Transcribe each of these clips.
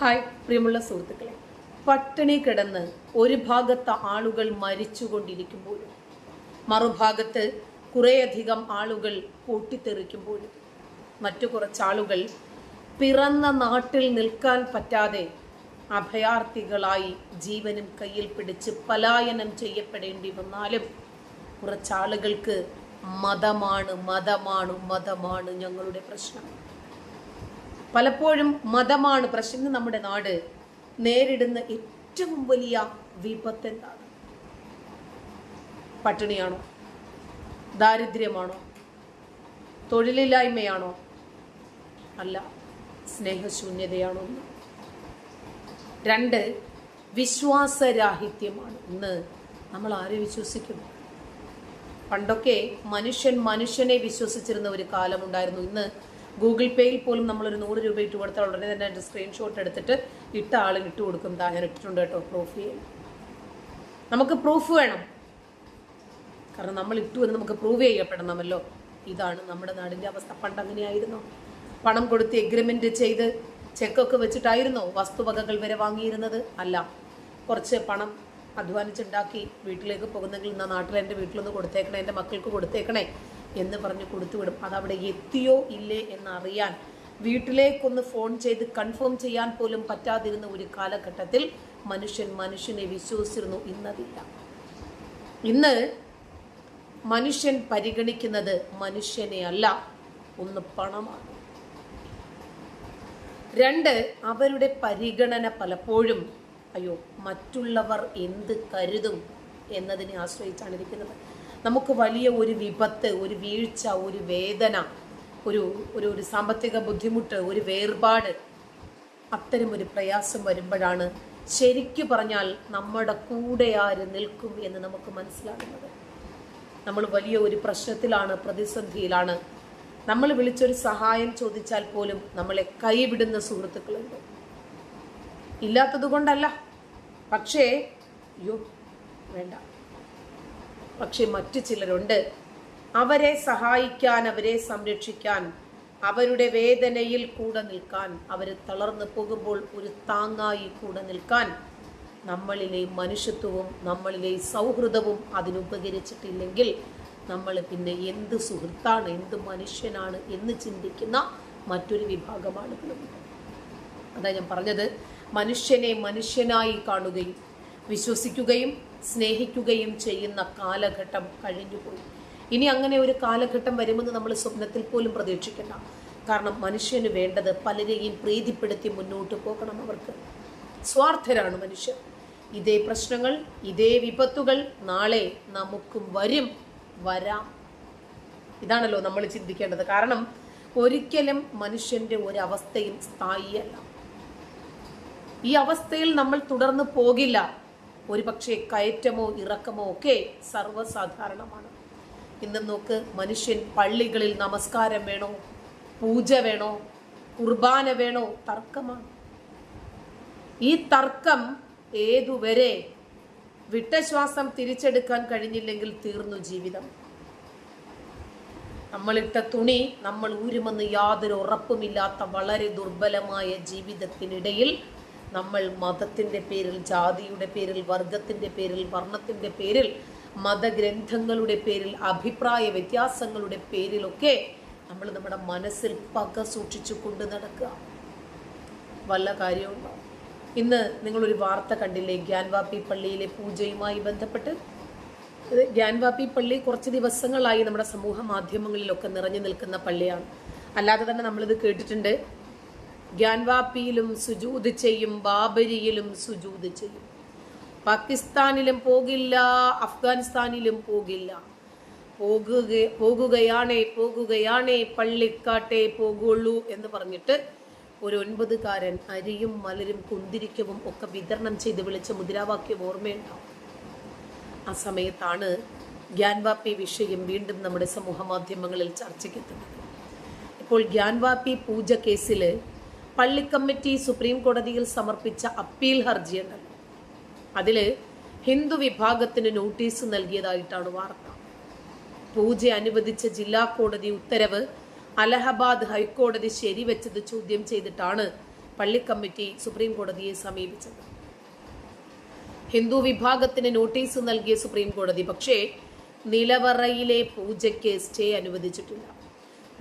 Hi പ്രിയമുള്ള സുഹൃത്തുക്കളെ. പട്ടിണി കിടന്ന് ഒരു ഭാഗത്ത് ആളുകൾ മരിച്ചുകൊണ്ടിരിക്കുമ്പോഴും മറുഭാഗത്ത് കുറേയധികം ആളുകൾ പൊട്ടിത്തെറിക്കുമ്പോഴും മറ്റു കുറച്ചാളുകൾ പിറന്ന നാട്ടിൽ നിൽക്കാൻ പറ്റാതെ അഭയാർത്ഥികളായി ജീവനും കയ്യിൽ പിടിച്ച് പലായനം ചെയ്യപ്പെടേണ്ടി വന്നാലും കുറച്ചാളുകൾക്ക് മതമാണ് മതമാണ് മതമാണ് ഞങ്ങളുടെ പ്രശ്നം. പലപ്പോഴും മതമാണ് പ്രശ്നം. നമ്മുടെ നാട് നേരിടുന്ന ഏറ്റവും വലിയ വിപത്ത് എന്താണ്? പട്ടിണിയാണോ? ദാരിദ്ര്യമാണോ? തൊഴിലില്ലായ്മയാണോ? അല്ല സ്നേഹശൂന്യതയാണോ? ഒന്ന് രണ്ട് വിശ്വാസരാഹിത്യമാണ്. ഇന്ന് നമ്മൾ ആരെ വിശ്വസിക്കുന്നു? പണ്ടൊക്കെ മനുഷ്യൻ മനുഷ്യനെ വിശ്വസിച്ചിരുന്ന ഒരു കാലമുണ്ടായിരുന്നു. ഇന്ന് ഗൂഗിൾ പേയിൽ പോലും നമ്മളൊരു നൂറ് രൂപ ഇട്ട് കൊടുത്താൽ ഉടനെ തന്നെ അതിന്റെ സ്ക്രീൻഷോട്ട് എടുത്തിട്ട് ഇട്ട ആളിന് ഇട്ട് കൊടുക്കും. താ ഞാൻ ഇട്ടിട്ടുണ്ട് കേട്ടോ പ്രൂഫ് ചെയ്യാൻ. നമുക്ക് പ്രൂഫ് വേണം. കാരണം നമ്മൾ ഇട്ടു എന്ന് നമുക്ക് പ്രൂവ് ചെയ്യപ്പെടണമല്ലോ. ഇതാണ് നമ്മുടെ നാടിന്റെ അവസ്ഥ. പണ്ട് അങ്ങനെയായിരുന്നു. പണം കൊടുത്ത് എഗ്രിമെന്റ് ചെയ്ത് ചെക്കൊക്കെ വെച്ചിട്ടായിരുന്നോ വസ്തുവകകൾ വരെ വാങ്ങിയിരുന്നത്? അല്ല. കുറച്ച് പണം അധ്വാനിച്ചുണ്ടാക്കി വീട്ടിലേക്ക് പോകുന്നെങ്കിൽ എന്നാ നാട്ടിൽ എന്റെ വീട്ടിലൊന്ന് കൊടുത്തേക്കണേ എന്റെ മക്കൾക്ക് കൊടുത്തേക്കണേ. എന്ന് പറഞ്ഞ് കൊടുത്തുവിടും. അതവിടെ എത്തിയോ ഇല്ലേ എന്നറിയാൻ വീട്ടിലേക്കൊന്ന് ഫോൺ ചെയ്ത് കൺഫേം ചെയ്യാൻ പോലും പറ്റാതിരുന്ന ഒരു കാലഘട്ടത്തിൽ മനുഷ്യൻ മനുഷ്യനെ വിശ്വസിച്ചിരുന്നു. ഇന്നതില്ല. ഇന്ന് മനുഷ്യൻ പരിഗണിക്കുന്നത് മനുഷ്യനെ അല്ല ഒന്ന് പണമാണ്. രണ്ട് അവരുടെ പരിഗണന പലപ്പോഴും അയ്യോ മറ്റുള്ളവർ എന്ത് കരുതും എന്നതിനെ ആശ്രയിച്ചാണ് ഇരിക്കുന്നത് നമുക്ക് വലിയ ഒരു വിപത്ത് ഒരു വീഴ്ച ഒരു വേദന ഒരു ഒരു ഒരു സാമ്പത്തിക ബുദ്ധിമുട്ട് ഒരു വേർപാട് അത്തരം ഒരു പ്രയാസം വരുമ്പോഴാണ് ശരിക്കു പറഞ്ഞാൽ നമ്മുടെ കൂടെ ആര് നിൽക്കും എന്ന് നമുക്ക് മനസ്സിലാകുന്നത്. നമ്മൾ വലിയ ഒരു പ്രശ്നത്തിലാണ് പ്രതിസന്ധിയിലാണ്. നമ്മൾ വിളിച്ചൊരു സഹായം ചോദിച്ചാൽ പോലും നമ്മളെ കൈവിടുന്ന സുഹൃത്തുക്കളുണ്ട്. ഇല്ലാത്തത് കൊണ്ടല്ല പക്ഷേ അയ്യോ വേണ്ട. പക്ഷെ മറ്റു ചിലരുണ്ട്. അവരെ സഹായിക്കാൻ അവരെ സംരക്ഷിക്കാൻ അവരുടെ വേദനയിൽ കൂടെ നിൽക്കാൻ അവർ തളർന്നു പോകുമ്പോൾ ഒരു താങ്ങായി കൂടെ നിൽക്കാൻ നമ്മളിലെ മനുഷ്യത്വവും നമ്മളിലെ സൗഹൃദവും അതിനുപകരിച്ചിട്ടില്ലെങ്കിൽ നമ്മൾ പിന്നെ എന്ത് സുഹൃത്താണ് എന്ത് മനുഷ്യനാണ് എന്ന് ചിന്തിക്കുന്ന മറ്റൊരു വിഭാഗം ആളുകളുണ്ട് അതാ ഞാൻ പറഞ്ഞത്. മനുഷ്യനെ മനുഷ്യനായി കാണുകയും വിശ്വസിക്കുകയും സ്നേഹിക്കുകയും ചെയ്യുന്ന കാലഘട്ടം കഴിഞ്ഞുപോയി. ഇനി അങ്ങനെ ഒരു കാലഘട്ടം വരുമെന്ന് നമ്മൾ സ്വപ്നത്തിൽ പോലും പ്രതീക്ഷിക്കണ്ട. കാരണം മനുഷ്യന് വേണ്ടത് പലരെയും പ്രീതിപ്പെടുത്തി മുന്നോട്ട് പോകണം അവർക്ക്. സ്വാർത്ഥരാണ് മനുഷ്യർ. ഇതേ പ്രശ്നങ്ങൾ ഇതേ വിപത്തുകൾ നാളെ നമുക്കും വരും വരാം. ഇതാണല്ലോ നമ്മൾ ചിന്തിക്കേണ്ടത്. കാരണം ഒരിക്കലും മനുഷ്യന്റെ ഒരവസ്ഥയും സ്ഥായിയല്ല. ഈ അവസ്ഥയിൽ നമ്മൾ തുടർന്ന് പോകില്ല. ഒരു പക്ഷേ കയറ്റമോ ഇറക്കമോ ഒക്കെ സർവസാധാരണമാണ്. ഇന്ന് നോക്ക് മനുഷ്യൻ പള്ളികളിൽ നമസ്കാരം വേണോ? പൂജ വേണോ? കുർബാന വേണോ? തർക്കമാണ്. ഈ തർക്കം ഏതുവരെ വിട്ടശ്വാസം തിരിച്ചെടുക്കാൻ കഴിഞ്ഞില്ലെങ്കിൽ തീർന്നു ജീവിതം. നമ്മളിട്ട തുണി നമ്മൾ ഊരുമെന്ന് യാതൊരു ഉറപ്പുമില്ലാത്ത വളരെ ദുർബലമായ ജീവിതത്തിനിടയിൽ നമ്മൾ മതത്തിന്റെ പേരിൽ ജാതിയുടെ പേരിൽ വർഗത്തിന്റെ പേരിൽ വർണത്തിന്റെ പേരിൽ മതഗ്രന്ഥങ്ങളുടെ പേരിൽ അഭിപ്രായ വ്യത്യാസങ്ങളുടെ പേരിലൊക്കെ നമ്മൾ നമ്മുടെ മനസ്സിൽ പക സൂക്ഷിച്ചു കൊണ്ട് നടക്കുക. വല്ല കാര്യമുണ്ടോ? ഇന്ന് നിങ്ങളൊരു വാർത്ത കണ്ടില്ലേ? ഗ്യാൻവാപ്പി പള്ളിയിലെ പൂജയുമായി ബന്ധപ്പെട്ട്? ഗ്യാൻവാപ്പി പള്ളി കുറച്ച് ദിവസങ്ങളായി നമ്മുടെ സമൂഹ മാധ്യമങ്ങളിലൊക്കെ നിറഞ്ഞു നിൽക്കുന്ന പള്ളിയാണ്. അല്ലാതെ തന്നെ നമ്മളിത് കേട്ടിട്ടുണ്ട്. ഗ്യാൻവാപ്പിയിലും സുജൂത് ചെയ്യും ബാബരിയിലും സുജൂത് ചെയ്യും. പാകിസ്ഥാനിലും പോകില്ല അഫ്ഗാനിസ്ഥാനിലും പോകില്ല. പോകുക പോകുകയാണേ പോകുകയാണേ പള്ളിക്കാട്ടേ പോകുള്ളൂ എന്ന് പറഞ്ഞിട്ട് ഒരു ഒൻപതുകാരൻ അരിയും മലരും കുന്തിരിക്കവും ഒക്കെ വിതരണം ചെയ്ത് വിളിച്ച മുദ്രാവാക്യം ഓർമ്മയുണ്ടാവും. ആ സമയത്താണ് ഗ്യാൻവാപ്പി വിഷയം വീണ്ടും നമ്മുടെ സമൂഹ മാധ്യമങ്ങളിൽ ചർച്ചയ്ക്കെത്തുന്നത്. ഇപ്പോൾ ഗ്യാൻവാപ്പി പൂജ കേസിൽ പള്ളി കമ്മിറ്റി സുപ്രീം കോടതിയിൽ സമർപ്പിച്ച അപ്പീൽ ഹർജി അതിൽ ഹിന്ദു വിഭാഗത്തിന് നോട്ടീസ് നൽകിയതായിട്ടാണ് വാർത്ത. പൂജ അനുവദിച്ച ജില്ലാ കോടതി ഉത്തരവ് അലഹബാദ് ഹൈക്കോടതി ശരിവെച്ചത് ചോദ്യം ചെയ്തിട്ടാണ് പള്ളി കമ്മിറ്റി സുപ്രീം കോടതിയെ സമീപിച്ചത്. ഹിന്ദു വിഭാഗത്തിന് നോട്ടീസ് നൽകിയ സുപ്രീം കോടതി പക്ഷേ നിലവറയിലെ പൂജയ്ക്ക് സ്റ്റേ അനുവദിച്ചിട്ടില്ല.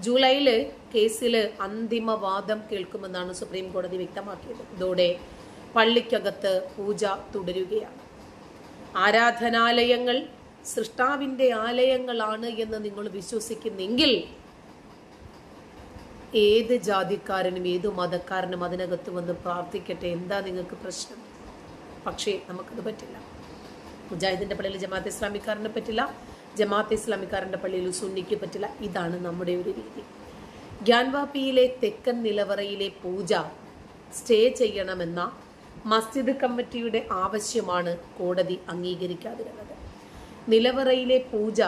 ജൂലൈയിൽ കേസിൽ അന്തിമ വാദം കേൾക്കുമെന്നാണ് സുപ്രീം കോടതി വ്യക്തമാക്കിയത്. ഇതോടെ പള്ളിക്കകത്ത് പൂജ തുടരുകയാണ്. ആരാധനാലയങ്ങൾ സൃഷ്ടാവിന്റെ ആലയങ്ങളാണ് എന്ന് നിങ്ങൾ വിശ്വസിക്കുന്നെങ്കിൽ ഏത് ജാതിക്കാരനും ഏത് മതക്കാരനും അതിനകത്ത് വന്ന് പ്രാർത്ഥിക്കട്ടെ എന്താ നിങ്ങൾക്ക് പ്രശ്നം? പക്ഷേ നമുക്കത് പറ്റില്ല. മുജാഹിദിന്റെ പള്ളിയിൽ ജമാഅത്ത് ഇസ്ലാമിക്കാരനെ പറ്റില്ല. ജമാഅത്ത് ഇസ്ലാമിക്കാരന്റെ പള്ളിയിൽ സുന്നിക്ക് പറ്റില്ല. ഇതാണ് നമ്മുടെ ഒരു രീതി. ഗ്യാൻവാപ്പിയിലെ തെക്കൻ നിലവറയിലെ പൂജ സ്റ്റേ ചെയ്യണമെന്ന മസ്ജിദ് കമ്മിറ്റിയുടെ ആവശ്യമാണ് കോടതി അംഗീകരിക്കാതിരുന്നത്. നിലവറയിലെ പൂജ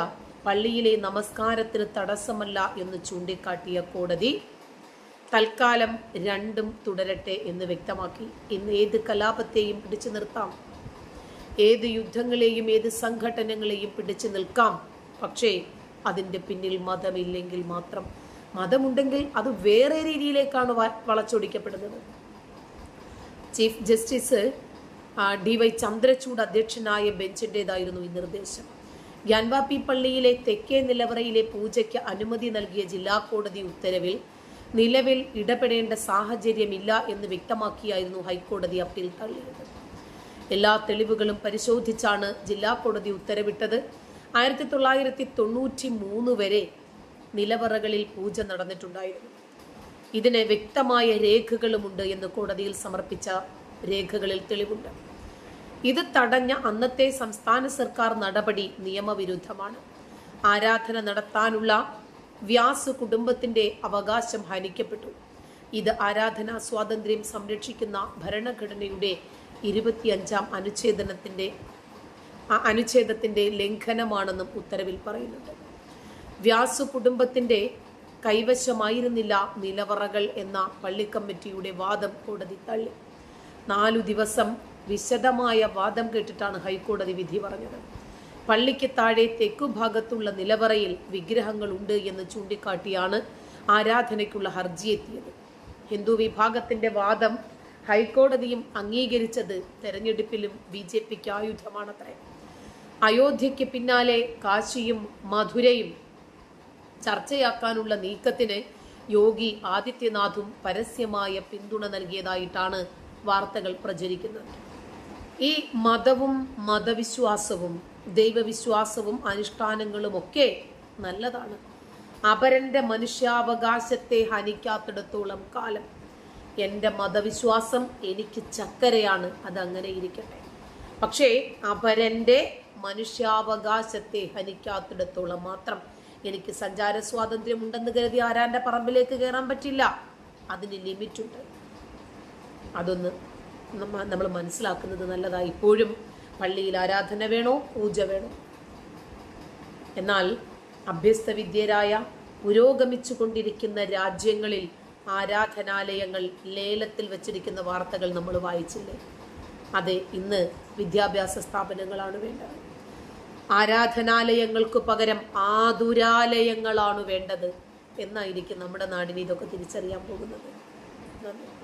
പള്ളിയിലെ നമസ്കാരത്തിന് തടസ്സമല്ല എന്ന് ചൂണ്ടിക്കാട്ടിയ കോടതി തൽക്കാലം രണ്ടും തുടരട്ടെ എന്ന് വ്യക്തമാക്കി. ഇന്ന് ഏത് കലാപത്തെയും പിടിച്ചു നിർത്താം. ഏത് യുദ്ധങ്ങളെയും ഏത് സംഘടനകളെയും പിടിച്ചു നിൽക്കാം. പക്ഷേ അതിന്റെ പിന്നിൽ മതമില്ലെങ്കിൽ മാത്രം. മതമുണ്ടെങ്കിൽ അത് വേറെ രീതിയിലേക്കാണ് വളച്ചൊടിക്കപ്പെടുന്നത്. Chief justice D Y Chandrachud അധ്യക്ഷനായ ബെഞ്ചിന്റെതായിരുന്നു ഈ നിർദ്ദേശം. ഗ്യാൻവാപ്പി പള്ളിയിലെ തെക്കേ നിലവറയിലെ പൂജയ്ക്ക് അനുമതി നൽകിയ ജില്ലാ കോടതി ഉത്തരവിൽ നിലവിൽ ഇടപെടേണ്ട സാഹചര്യമില്ല എന്ന് വ്യക്തമാക്കിയായിരുന്നു ഹൈക്കോടതി അപ്പീൽ തള്ളിയത്. എല്ലാ തെളിവുകളും പരിശോധിച്ചാണ് ജില്ലാ കോടതി ഉത്തരവിട്ടത്. ആയിരത്തി തൊള്ളായിരത്തി തൊണ്ണൂറ്റി മൂന്ന് വരെ നിലവറകളിൽ പൂജ നടന്നിട്ടുണ്ടായിരുന്നു. ഇതിന് വ്യക്തമായ രേഖകളുമുണ്ട് എന്ന് കോടതിയിൽ സമർപ്പിച്ച രേഖകളിൽ തെളിവുണ്ട്. ഇത് തടഞ്ഞ അന്നത്തെ സംസ്ഥാന സർക്കാർ നടപടി നിയമവിരുദ്ധമാണ്. ആരാധന നടത്താനുള്ള വ്യാസ് കുടുംബത്തിന്റെ അവകാശം ഹനിക്കപ്പെട്ടു. ഇത് ആരാധനാ സ്വാതന്ത്ര്യം സംരക്ഷിക്കുന്ന ഭരണഘടനയുടെ ഇരുപത്തിയഞ്ചാം അനുച്ഛേദനത്തിന്റെ അനുച്ഛേദത്തിന്റെ ലംഘനമാണെന്നും ഉത്തരവിൽ പറയുന്നുണ്ട്. വ്യാസു കുടുംബത്തിന്റെ കൈവശമായിരുന്നില്ല നിലവറകൾ എന്ന പള്ളി കമ്മിറ്റിയുടെ വാദം കോടതി തള്ളി. നാലു ദിവസം വിശദമായ വാദം കേട്ടിട്ടാണ് ഹൈക്കോടതി വിധി പറഞ്ഞത്. പള്ളിക്ക് താഴെ തെക്കുഭാഗത്തുള്ള നിലവറയിൽ വിഗ്രഹങ്ങളുണ്ട് എന്ന് ചൂണ്ടിക്കാട്ടിയാണ് ആരാധനയ്ക്കുള്ള ഹർജി എത്തിയത് ഹിന്ദു വിഭാഗത്തിന്റെ വാദം ഹൈക്കോടതിയും അംഗീകരിച്ചത് തെരഞ്ഞെടുപ്പിലും ബി ജെ പിക്ക് ആയുധമാണത്രേ. അയോധ്യയ്ക്ക് പിന്നാലെ കാശിയും മധുരയും ചർച്ചയാക്കാനുള്ള നീക്കത്തിന് യോഗി ആദിത്യനാഥും പരസ്യമായ പിന്തുണ നൽകിയതായിട്ടാണ് വാർത്തകൾ പ്രചരിക്കുന്നത്. ഈ മതവും മതവിശ്വാസവും ദൈവവിശ്വാസവും അനുഷ്ഠാനങ്ങളും ഒക്കെ നല്ലതാണ്. അപരന്റെ മനുഷ്യാവകാശത്തെ ഹനിക്കാത്തിടത്തോളം കാലം എന്റെ മതവിശ്വാസം എനിക്ക് ചക്കരയാണ് അതങ്ങനെ ഇരിക്കട്ടെ. പക്ഷേ അപരന്റെ മനുഷ്യാവകാശത്തെ ഹനിക്കാത്തിടത്തോളം മാത്രം എനിക്ക് സഞ്ചാര സ്വാതന്ത്ര്യം ഉണ്ടെന്ന് കരുതി ആരാന്റെ പറമ്പിലേക്ക് കയറാൻ പറ്റില്ല. അതിന് ലിമിറ്റുണ്ട്. അതൊന്ന് നമ്മൾ മനസ്സിലാക്കുന്നത് നല്ലതാണ് ഇപ്പോഴും പള്ളിയിൽ ആരാധന വേണോ പൂജ വേണോ? എന്നാൽ അഭ്യസ്തവിദ്യരായ പുരോഗമിച്ചു കൊണ്ടിരിക്കുന്ന രാജ്യങ്ങളിൽ ആരാധനാലയങ്ങൾ ലേലത്തിൽ വെച്ചിരിക്കുന്ന വാർത്തകൾ നമ്മൾ വായിച്ചില്ലേ? അതെ ഇന്ന് വിദ്യാഭ്യാസ സ്ഥാപനങ്ങളാണ് വേണ്ടത്. ആരാധനാലയങ്ങൾക്ക് പകരം ആതുരാലയങ്ങളാണ് വേണ്ടത്. എന്നായിരിക്കും നമ്മുടെ നാടിന് ഇതൊക്കെ തിരിച്ചറിയാൻ പോകുന്നത്. നന്ദി.